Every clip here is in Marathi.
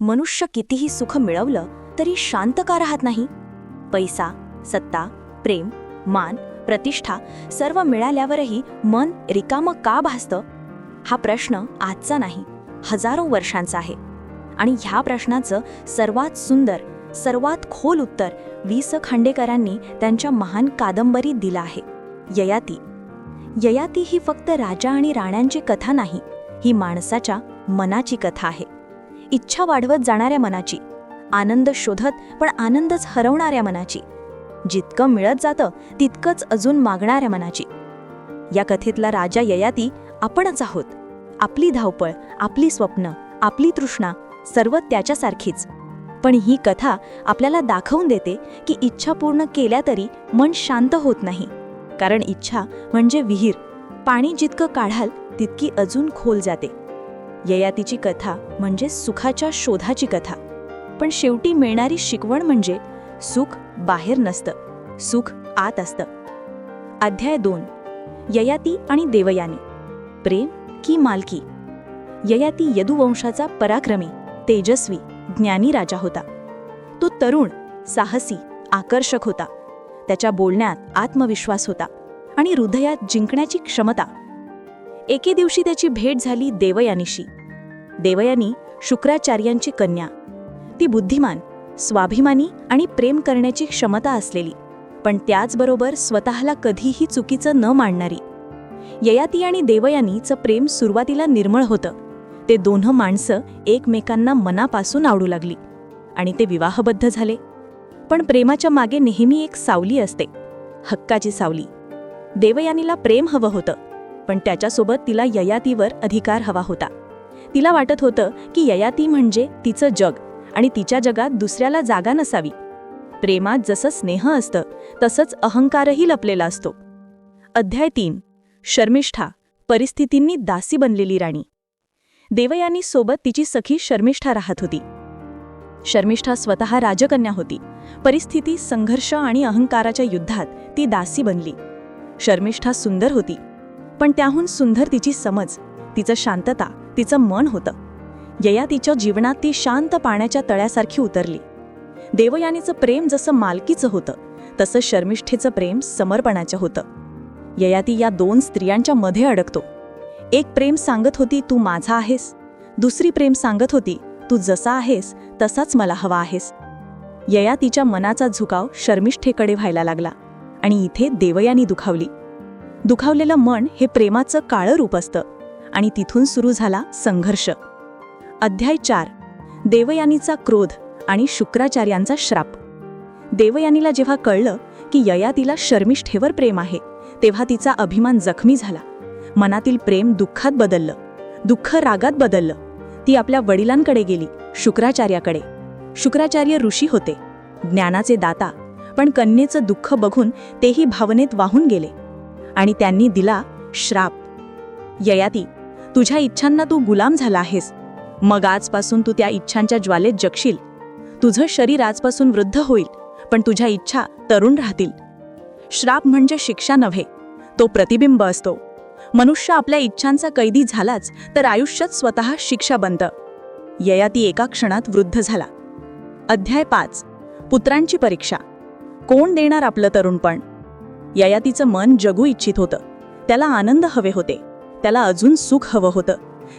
मनुष्य कितीही सुख मिळवलं तरी शांत का राहत नाही. पैसा सत्ता प्रेम मान प्रतिष्ठा सर्व मिळाल्यावरही मन रिकामं का भासतं? हा प्रश्न आजचा नाही हजारो वर्षांचा आहे. आणि ह्या प्रश्नाचं सर्वात सुंदर सर्वात खोल उत्तर वि स खांडेकरांनी त्यांच्या महान कादंबरीत दिलं आहे. ययाती. ययाती ही फक्त राजा आणि राण्यांची कथा नाही ही माणसाच्या मनाची कथा आहे. इच्छा वाढवत जाणाऱ्या मनाची. आनंद शोधत पण आनंदच हरवणाऱ्या मनाची. जितकं मिळत जातं तितकंच अजून मागणाऱ्या मनाची. या कथेतला राजा ययाती आपणच आहोत. आपली धावपळ आपली स्वप्न आपली तृष्णा सर्व त्याच्यासारखीच. पण ही कथा आपल्याला दाखवून देते की इच्छा पूर्ण केल्या तरी मन शांत होत नाही. कारण इच्छा म्हणजे विहीर. पाणी जितकं काढाल तितकी अजून खोल जाते. ययातीची कथा म्हणजे सुखाच्या शोधाची कथा. पण शेवटी मिळणारी शिकवण म्हणजे सुख बाहेर नसतं सुख आत असतं. अध्याय दोन. ययाती आणि देवयानी. प्रेम की मालकी. ययाती यदुवंशाचा पराक्रमी तेजस्वी ज्ञानी राजा होता. तो तरुण साहसी आकर्षक होता. त्याच्या बोलण्यात आत्मविश्वास होता आणि हृदयात जिंकण्याची क्षमता एके दिवशी त्याची भेट झाली देवयानीशी. देवयानी शुक्राचार्यांची कन्या. ती बुद्धिमान स्वाभिमानी आणि प्रेम करण्याची क्षमता असलेली पण त्याचबरोबर स्वतःला कधीही चुकीचं न मांडणारी ययाती आणि देवयानीचं प्रेम सुरुवातीला निर्मळ होतं. ते दोन्ह माणसं एकमेकांना मनापासून आवडू लागली आणि ते विवाहबद्ध झाले. पण प्रेमाच्या मागे नेहमी एक सावली असते हक्काची सावली. देवयानीला प्रेम हवं होतं. पण त्याच्यासोबत तिला ययातीवर अधिकार हवा होता. तिला वाटत होतं की ययाती म्हणजे तिचं जग आणि तिच्या जगात दुसऱ्याला जागा नसावी. प्रेमात जसं स्नेह असतं तसंच अहंकारही लपलेला असतो. अध्याय तीन. शर्मिष्ठा परिस्थितींनी दासी बनलेली राणी. देवयानी सोबत तिची सखी शर्मिष्ठा राहत होती. शर्मिष्ठा स्वतः राजकन्या होती. परिस्थिती संघर्ष आणि अहंकाराच्या युद्धात ती दासी बनली. शर्मिष्ठा सुंदर होती. पण त्याहून सुंदर तिची समज तिचं शांतता तिचं मन होतं. यया तिच्या जीवनात ती शांत पाण्याच्या तळ्यासारखी उतरली. देवयानीचं प्रेम जसं मालकीचं होतं तसं शर्मिष्ठेचं प्रेम समर्पणाचं होतं. ययाती या दोन स्त्रियांच्या मध्ये अडकतो. एक प्रेम सांगत होती तू माझा आहेस. दुसरी प्रेम सांगत होती तू जसा आहेस तसाच मला हवा आहेस. यया तिच्या मनाचा झुकाव शर्मिष्ठेकडे व्हायला लागला आणि इथे देवयानी दुखावली. दुखावलेलं मन हे प्रेमाचं काळं रूप असतं आणि तिथून सुरू झाला संघर्ष. अध्याय चार. देवयानीचा क्रोध आणि शुक्राचार्यांचा श्राप. देवयानीला जेव्हा कळलं की ययातीला शर्मिष्ठेवर प्रेम आहे तेव्हा तिचा अभिमान जखमी झाला. मनातील प्रेम दुःखात बदललं दुःख रागात बदललं. ती आपल्या वडिलांकडे गेली शुक्राचार्याकडे. शुक्राचार्य ऋषी होते ज्ञानाचे दाता पण कन्येचं दुःख बघून तेही भावनेत वाहून गेले. आणि त्यांनी दिला श्राप. ययाती तुझ्या इच्छांना तू गुलाम झाला आहेस. मग आजपासून तू त्या इच्छांच्या ज्वालेत जगशील. तुझं शरीर आजपासून वृद्ध होईल पण तुझ्या इच्छा तरुण राहतील. श्राप म्हणजे शिक्षा नव्हे तो प्रतिबिंब असतो. मनुष्य आपल्या इच्छांचा कैदी झालाच तर आयुष्यात स्वतः शिक्षा बनतं. ययाती एका क्षणात वृद्ध झाला. अध्याय पाच. पुत्रांची परीक्षा. कोण देणार आपलं तरुणपण ययातीचं मन जगू इच्छित होतं. त्याला आनंद हवे होते. त्याला अजून सुख हवं होतं.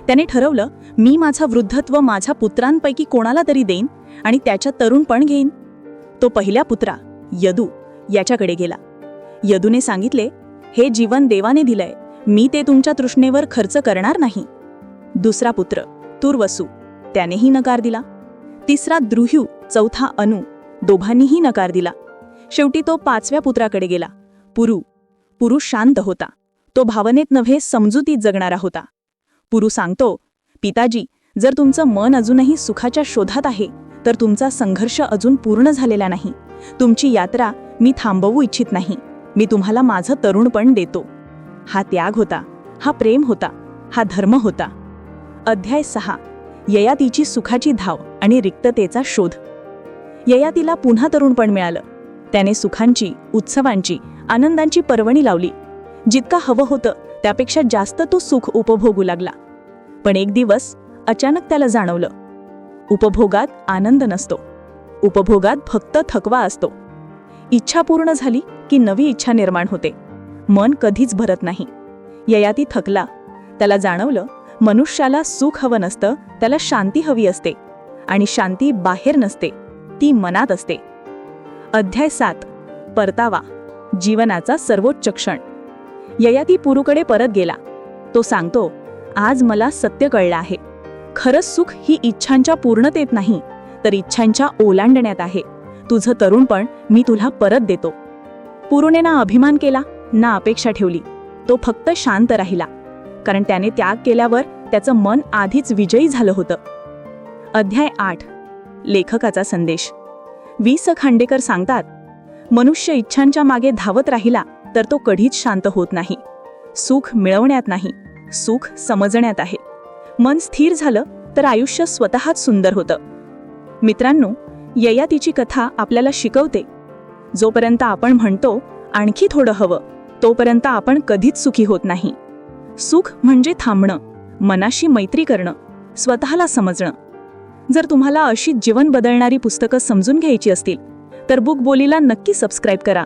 त्याने ठरवलं मी माझं वृद्धत्व माझ्या पुत्रांपैकी कोणाला तरी देईन आणि त्याच्या तरुणपण घेईन. तो पहिल्या पुत्रा यदू याच्याकडे गेला. यदूने सांगितले हे जीवन देवाने दिलंय. मी ते तुमच्या तृष्णेवर खर्च करणार नाही. दुसरा पुत्र तुर्वसू त्यानेही नकार दिला. तिसरा द्रुह्यू चौथा अनु दोघांनीही नकार दिला. शेवटी तो पाचव्या पुत्राकडे गेला. पुरु. पुरु शांत होता. तो भावनेत नव्हे समजुतीत जगणारा होता. पुरु सांगतो पिताजी जर तुमचं मन अजूनही सुखाच्या शोधात आहे तर तुमचा संघर्ष अजून पूर्ण झालेला नाही. तुमची यात्रा मी थांबवू इच्छित नाही. मी तुम्हाला माझं तरुणपण देतो. हा त्याग होता. हा प्रेम होता. हा धर्म होता. अध्याय सहा. ययातीची सुखाची धाव आणि रिक्ततेचा शोध. ययातीला पुन्हा तरुणपण मिळालं. त्याने सुखांची उत्सवांची आनंदांची पर्वणी लावली. जितका हवं होतं त्यापेक्षा जास्त तो सुख उपभोगू लागला. पण एक दिवस अचानक त्याला जाणवलं. उपभोगात आनंद नसतो. उपभोगात फक्त थकवा असतो. इच्छा पूर्ण झाली की नवी इच्छा निर्माण होते. मन कधीच भरत नाही. ययाती थकला. त्याला जाणवलं मनुष्याला सुख हवं नसतं त्याला शांती हवी असते. आणि शांती बाहेर नसते ती मनात असते. अध्याय सात. परतावा. जीवनाचा सर्वोच्च क्षण. ययाती पुरुकडे परत गेला. तो सांगतो आज मला सत्य कळलं आहे. खरंच सुख ही इच्छांच्या पूर्णतेत नाही तर इच्छांच्या ओलांडण्यात आहे. तुझं तरुणपण मी तुला परत देतो. पुरुने ना अभिमान केला ना अपेक्षा ठेवली. तो फक्त शांत राहिला. कारण त्याने त्याग केल्यावर त्याचं मन आधीच विजयी झालं होतं. अध्याय आठ. लेखकाचा संदेश. वी स खांडेकर सांगतात मनुष्य इच्छांच्या मागे धावत राहिला तर तो कधीच शांत होत नाही. सुख मिळवण्यात नाही सुख समजण्यात आहे. मन स्थिर झालं तर आयुष्य स्वतःच सुंदर होतं. मित्रांनो ययातीची कथा आपल्याला शिकवते. जोपर्यंत आपण म्हणतो आणखी थोडं हवं तोपर्यंत आपण कधीच सुखी होत नाही. सुख म्हणजे थांबणं मनाशी मैत्री करणं स्वतःला समजणं. जर तुम्हाला अशी जीवन बदलणारी पुस्तकं समजून घ्यायची असतील तर बुक बोलीला नक्की सबस्क्राईब करा.